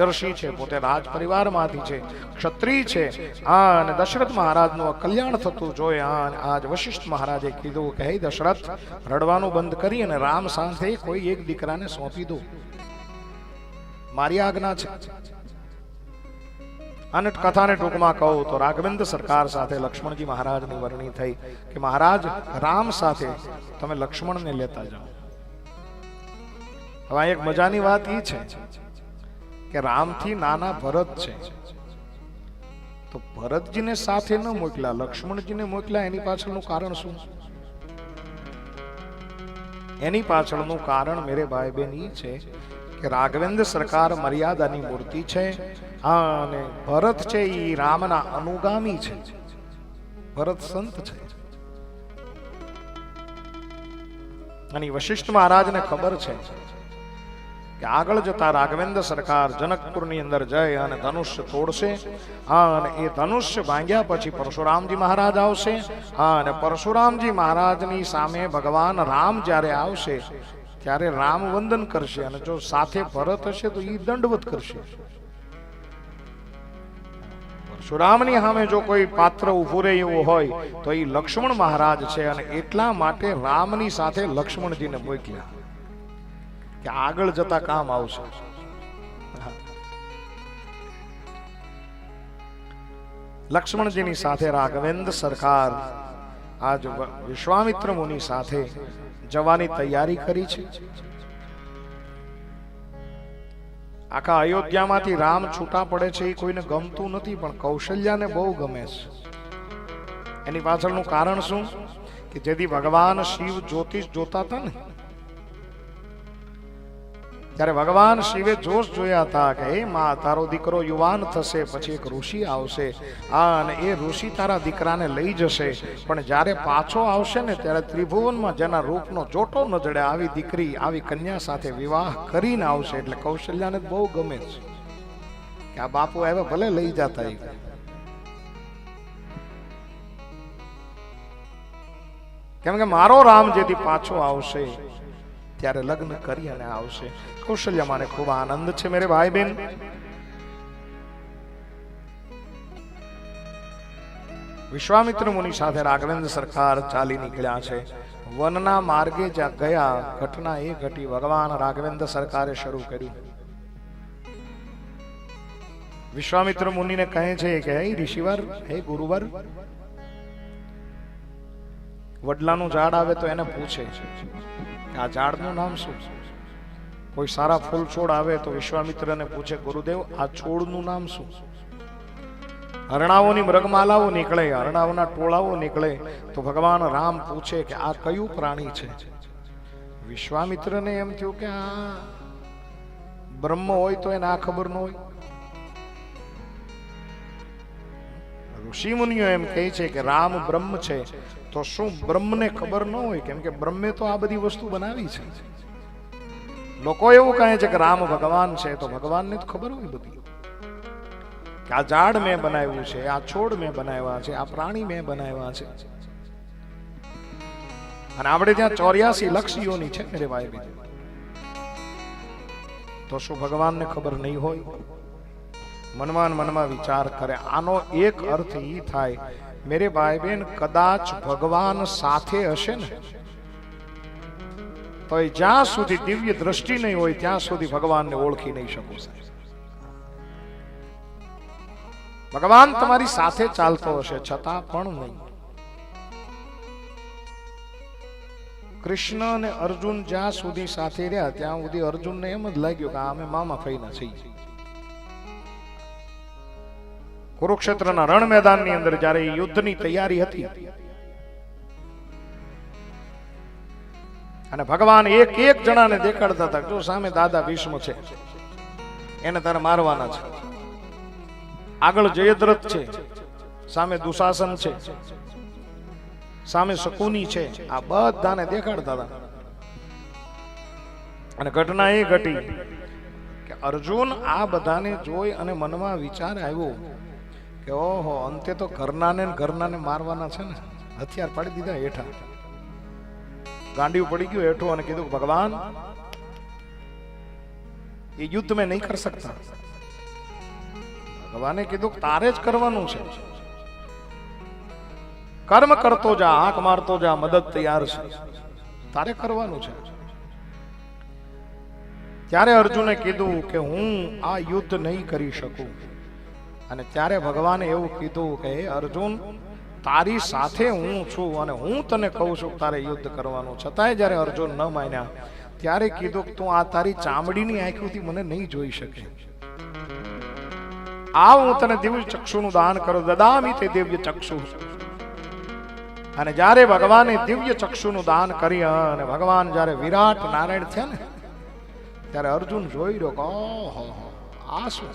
રાજર્ષિ છે, પોતે રાજ પરિવારમાંથી છે, ક્ષત્રિય છે. આ અને દશરથ મહારાજનું કલ્યાણ થતું જોઈ આ આજ વશિષ્ઠ મહારાજે કીધું કે હે દશરથ, રડવાનું બંધ કરી અને રામ સાથે કોઈ એક દીકરાને સોંપી દો. મારી આજ્ઞા છે. અને કથાને ટૂંકમાં કહું તો રાઘવેન્દ્ર સરકાર સાથે લક્ષ્મણજી મહારાજની વરણી થઈ કે, મહારાજ, રામ સાથે તમે લક્ષ્મણને લેતા જાઓ. હવે એક મજાની વાત એ છે કે રામથી નાના ભરત છે. તો ભરતજીને સાથે ન મોકલ્યા લક્ષ્મણજીને મોકલ્યા એની પાછળનું કારણ શું? એની પાછળનું કારણ મેરે ભાઈ બેન ઈ છે કે રાઘવેન્દ્ર સરકાર મર્યાદાની મૂર્તિ છે અને ભરત છે એ રામના અનુગામી છે. ભરત સંત છે. અને વશિષ્ઠ મહારાજને ખબર છે કે આગળ જતા રાઘવેન્દ્ર સરકાર જનકપુરની અંદર જય અને ધનુષ્ય તોડશે. હા, અને એ ધનુષ્ય ભાંગ્યા પછી પરશુરામજી મહારાજ આવશે. હા, અને પરશુરામજી મહારાજની સામે ભગવાન રામ જ્યારે આવશે, ત્યારે રામ વંદન કરશે અને જો સાથે ભરત હશે તો એ દંડવત કરશે. પરશુરામની સામે જો કોઈ પાત્ર ઉભું રહે એવું હોય, તો એ લક્ષ્મણ મહારાજ છે અને એટલા માટે રામની સાથે લક્ષ્મણજીને મોકલ્યા. કે આગળ જતા કામ આવશે. લક્ષ્મણજીની સાથે રાઘવેન્દ્ર સરકાર આજ વિશ્વામિત્ર મુનિ સાથે જવાની તૈયારી કરી છે. આખા અયોધ્યામાંથી રામ છૂટા પડે છે એ કોઈને ગમતું નથી, પણ કૌશલ્યાને બહુ ગમે છે. એની પાછળનું કારણ શું? કે જેથી ભગવાન શિવ જ્યોતિષ જોતા હતા ને ત્યારે ભગવાન શિવે જોશ જોયા હતા કે, હે માં, તારો દીકરો યુવાન થશે, પછી એક ઋષિ આવશે. આ અને એ ઋષિ તારા દીકરાને લઈ જશે. પણ જ્યારે પાછો આવશે ને, ત્યારે ત્રિભુવનમાં જેના રૂપનો જોટો ન જડે આવી દીકરી, આવી કન્યા સાથે વિવાહ કરીને આવશે. એટલે કૌશલ્યાને બહુ ગમે છે. કે આ બાપુ હવે ભલે લઈ જતા કેમ કે મારો રામ જેથી પાછો આવશે. ત્યારે લગ્ન કરી અને આવશે. કૌશલ્ય મને ખૂબ આનંદ છે મેરે ભાઈ બેન વિશ્વામિત્ર મુનિ સાથે રાઘવેન્દ્ર સરકાર ચાલી નીકળ્યા છે. વનના માર્ગે જ્યાં ગયા, ઘટના એ ઘટી ભગવાન રાઘવેન્દ્ર સરકારે શરૂ કર્યું. વિશ્વામિત્ર મુનિને કહે છે કે, હે ઋષિવર, હે ગુરુવર, વડલાનું ઝાડ આવે તો એને પૂછે. આ ઝાડનું નામ શું? કોઈ સારા ફૂલ છોડ આવે તો વિશ્વામિત્રને પૂછે, ગુરુદેવ, આ છોડનું નામ શું? હરણાઓની મૃગમાલાઓ નીકળે, હરણાઓના ટોળાઓ નીકળે, તો ભગવાન રામ પૂછે કે આ કયું પ્રાણી છે? વિશ્વામિત્રને એમ થયું કે આ બ્રહ્મ હોય તો એને આ ખબર ન હોય. ઋષિ મુનિઓ એમ કહે છે કે રામ બ્રહ્મ છે. તો શું બ્રહ્મને ખબર ન હોય? કેમ કે બ્રહ્મે તો આ બધી વસ્તુ બનાવી છે. લોકો એવું કહે છે કે રામ ભગવાન છે, તો ભગવાનને તો ખબર હોય બધી. કે આ ઝાડ મેં બનાવ્યું છે, આ છોડ મેં બનાવ્યા છે, આ પ્રાણી મેં બનાવ્યા છે. અને આપણે ત્યાં ચોર્યાસી લક્ષીઓની છે મેરે ભાઈ તો શું ભગવાનને ખબર નહીં હોય? મનમાં મનમાં વિચાર કરે. આનો એક અર્થ એ થાય, મેરે ભાઈ બેન કદાચ ભગવાન સાથે હશે ને, તો એ જ્યાં સુધી દિવ્ય દ્રષ્ટિ નહીં હોય, ત્યાં સુધી ભગવાનને ઓળખી નહીં શકો. ભગવાન તમારી સાથે ચાલતો હશે, છતાં પણ નહીં. કૃષ્ણ અને અર્જુન જ્યાં સુધી સાથે રહ્યા, ત્યાં સુધી અર્જુનને એમ જ લાગ્યું કે અમે મામા ફઈના છીએ. કુરુક્ષેત્રના રણ મેદાનની અંદર જ્યારે યુદ્ધની તૈયારી હતી. અને ભગવાન એક એક જણાને દેખાડતા હતા જો સામે દાદા ભીષ્મ છે, એને તારે મારવાના છે. આગળ જયદ્રથ છે, સામે દુશાસન છે, સામે શકુની છે, આ બધાને દેખાડતા હતા. અને ઘટના એ ઘટી કે અર્જુન આ બધાને જોઈ અને મનમાં વિચાર આવ્યો કે ઓહો, અંતે તો ઘરનાને ઘરનાને મારવાના છે ને. હથિયાર પાડી દીધા હેઠા. ગાંડિયું પડી ગયું હેઠું અને કીધું, ભગવાન, એ યુદ્ધ મેં નહીં કરી શકતા. ભગવાને કીધું, તારે જ કરવાનું છે. કર્મ કરતો જા, આંખ મારતો જા, મદદ તૈયાર છે. તારે કરવાનું છે. ત્યારે અર્જુને કીધું કે હું આ યુદ્ધ નહીં કરી શકું. અને ત્યારે ભગવાને એવું કીધું કે અર્જુન, તારી સાથે હું છું અને હું તને કહું છું તારે યુદ્ધ કરવાનું. છતાંય જ્યારે અર્જુન ન માન્યા, ત્યારે કીધું કે, તું આ તારી ચામડીની આંખોથી મને નહીં જોઈ શકે. આ હું તને દિવ્ય ચક્ષુનું દાન કરું. દદામી તે દિવ્ય ચક્ષુ. અને જ્યારે ભગવાને દિવ્ય ચક્ષુનું દાન કરી અને ભગવાન જ્યારે વિરાટ નારાયણ છે ને, ત્યારે અર્જુન જોઈ રહ્યો કે આ શું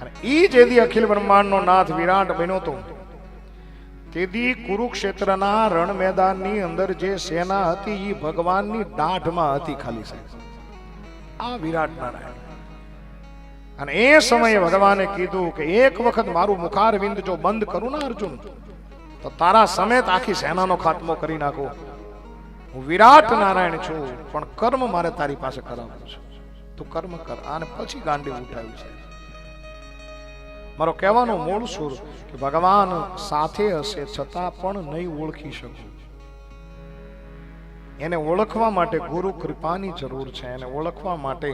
અને ઈ જેદી અખિલ બ્રહ્માંડનો નાથ વિરાટ બન્યો તો તેદી કુરુક્ષેત્રના રણ મેદાનની અંદર જે સેના હતી, ઈ ભગવાનની દાઢમાં હતી ખાલી સાહેબ. આ વિરાટ નારાયણ. અને એ સમયે ભગવાને કીધું કે એક વખત મારું મુખારવિંદ જો બંધ કરું ને અર્જુન, તો તારા સમેત આખી સેનાનો ખાત્મો કરી નાખો. હું વિરાટ નારાયણ છું, પણ કર્મ મારે તારી પાસે કરાવવું છે. તું કર્મ કર. આને પછી ગાંડી ઉઠાવ્યું છે. મારો કહેવાનો મૂળ સુર કે ભગવાન સાથે હશે છતાં પણ નહીં ઓળખી શકું. એને ઓળખવા માટે ગુરુ કૃપાની જરૂર છે, એને ઓળખવા માટે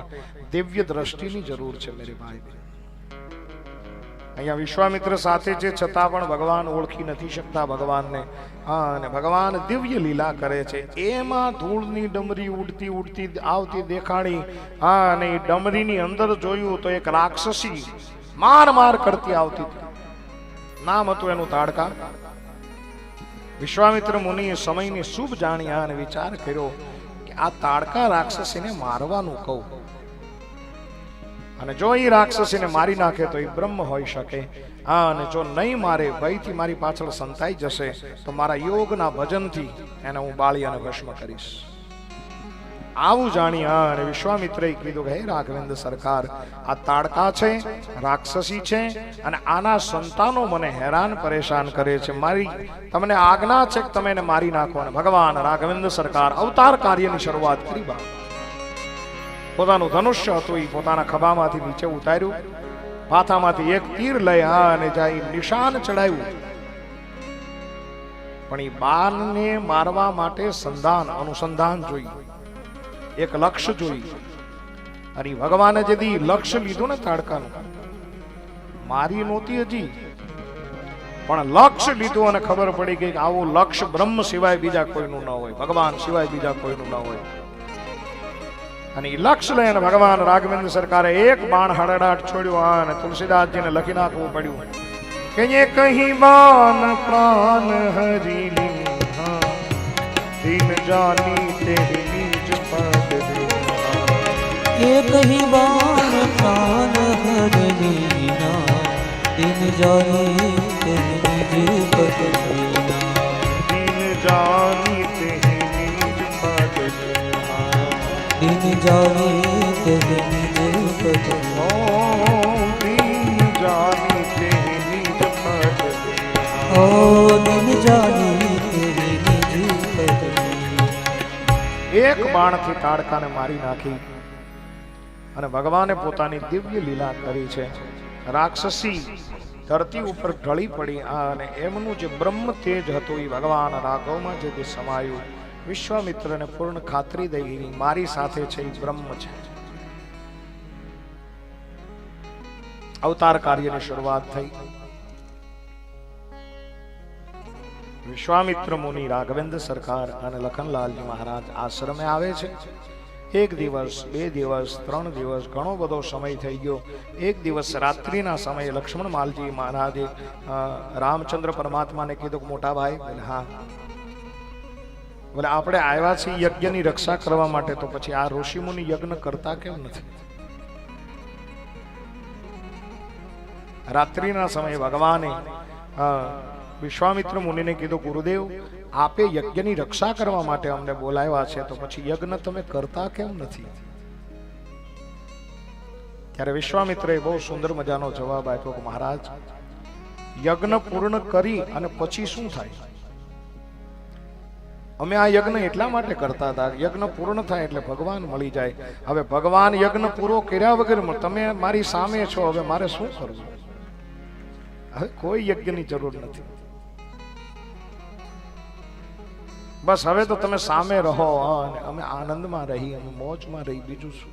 દિવ્ય દ્રષ્ટિની જરૂર છે મેરે ભાઈ અહીંયા વિશ્વામિત્ર સાથે છે, છતાં પણ ભગવાન ઓળખી નથી શકતા ભગવાનને. હા, અને ભગવાન દિવ્ય લીલા કરે છે. એમાં ધૂળની ડમરી ઉડતી ઉડતી આવતી દેખાણી હા, અને એ ડમરીની અંદર જોયું તો એક રાક્ષસી માર માર કરતી આવતી હતી. નામ હતું એનું તાડકા. વિશ્વામિત્ર મુનિએ સમયની શુભ જાણ્યા અને વિચાર કર્યો કે આ તાડકા રાક્ષસીને મારવાનું કહું. અને જો એ રાક્ષસીને મારી નાખે તો એ બ્રહ્મ હોઈ શકે. હા, અને જો નહીં મારે, ભયથી મારી પાછળ સંતાઈ જશે, તો મારા યોગના ભજનથી એને હું બાળી અને ભસ્મ કરીશ. આવું જાણ્યા અને વિશ્વામિત્રએ કીધું કે, હે રાઘવેન્દ્ર સરકાર, આ તાડકા છે, રાક્ષસી છે અને આના સંતાનો મને હેરાન પરેશાન કરે છે. મારી, તમને આજ્ઞા છે કે તમે એને મારી નાખો. અને ભગવાન રાઘવેન્દ્ર સરકાર અવતાર કાર્યની શરૂઆત કરી બા પોતાનું ધનુષ્ય હતું એ પોતાના ખભામાંથી નીચે ઉતાર્યું. માથામાંથી એક તીર લઈ હા અને જાય નિશાન ચડાવ્યું પણ એ બાણને મારવા માટે સંધાન, અનુસંધાન જોઈ એક લક્ષ્ય જોઈએ અને ભગવાને જેથી લક્ષ્ય લીધું ને તાડકાનું. મારી નહોતી હજી. પણ લક્ષ્ય લીધું અને ખબર પડી ગઈ કે આવું લક્ષ્ય બ્રહ્મ સિવાય બીજા કોઈનું ન હોય. ભગવાન સિવાય બીજા કોઈનું ન હોય. અને એ લક્ષ્ય લઈને ભગવાન રાઘવેન્દ્ર સરકારે એક બાણ હડડાટ છોડ્યો અને તુલસીદાસજીને લખી નાખવું પડ્યું. કે એ કહી બાન પ્રાણ હરી જાની તેરી देना। ये कहीं बाण प्राण हर लीना दिन जाने तेरी निज पद लीना दिन जानी तेरी निज पद देना। दिन जाने तेरी निज पद ओ दिन जानी तेरी निज पद देना। ओ दिन जाने तेरी निज पद लीना એક બાણથી તાડકાને મારી નાખી અને ભગવાને પોતાની દિવ્ય લીલા કરી છે. રાક્ષસી ધરતી ઉપર ઢળી પડી આ અને એમનું જે બ્રહ્મ તેજ હતું એ ભગવાન રાઘવમાં જે સમાયું, વિશ્વામિત્રને પૂર્ણ ખાતરી દઈ મારી સાથે છે એ બ્રહ્મ છે. અવતાર કાર્યની શરૂઆત થઈ. વિશ્વામિત્ર મુનિ રાઘવેન્દ્ર સરકાર અને લખનલાલજી મહારાજ આશ્રમે આવે છે. એક દિવસ, બે દિવસ, ત્રણ દિવસ, ઘણો બધો સમય થઈ ગયો. એક દિવસ રાત્રિના સમયે લક્ષ્મણ માલજી મહારાજે રામચંદ્ર પરમાત્માને કીધું કે, મોટા ભાઈ હા. બોલે, આપણે આવ્યા છીએ યજ્ઞની રક્ષા કરવા માટે, તો પછી આ ઋષિમુનિ યજ્ઞ કરતા કેમ નથી? રાત્રિના સમયે ભગવાને વિશ્વામિત્ર મુનિને કીધું, ગુરુદેવ આપે યજ્ઞની રક્ષા કરવા માટે અમને બોલાવ્યા છે, તો પછી યજ્ઞ તમે કરતા કેમ નથી? ત્યારે વિશ્વામિત્ર એ બહુ સુંદર મજાનો જવાબ આપ્યો કે મહારાજ, યજ્ઞ પૂર્ણ કરી અને પછી શું થાય? અમે આ યજ્ઞ એટલા માટે કરતા હતા યજ્ઞ પૂર્ણ થાય એટલે ભગવાન મળી જાય. હવે ભગવાન યજ્ઞ પૂરો કર્યા વગર તમે મારી સામે છો, હવે મારે શું કરવું? હવે કોઈ યજ્ઞની જરૂર નથી. બસ હવે તો તમે સામે રહો અને અમે આનંદમાં રહી અમે મોજમાં રહી બીજું શું?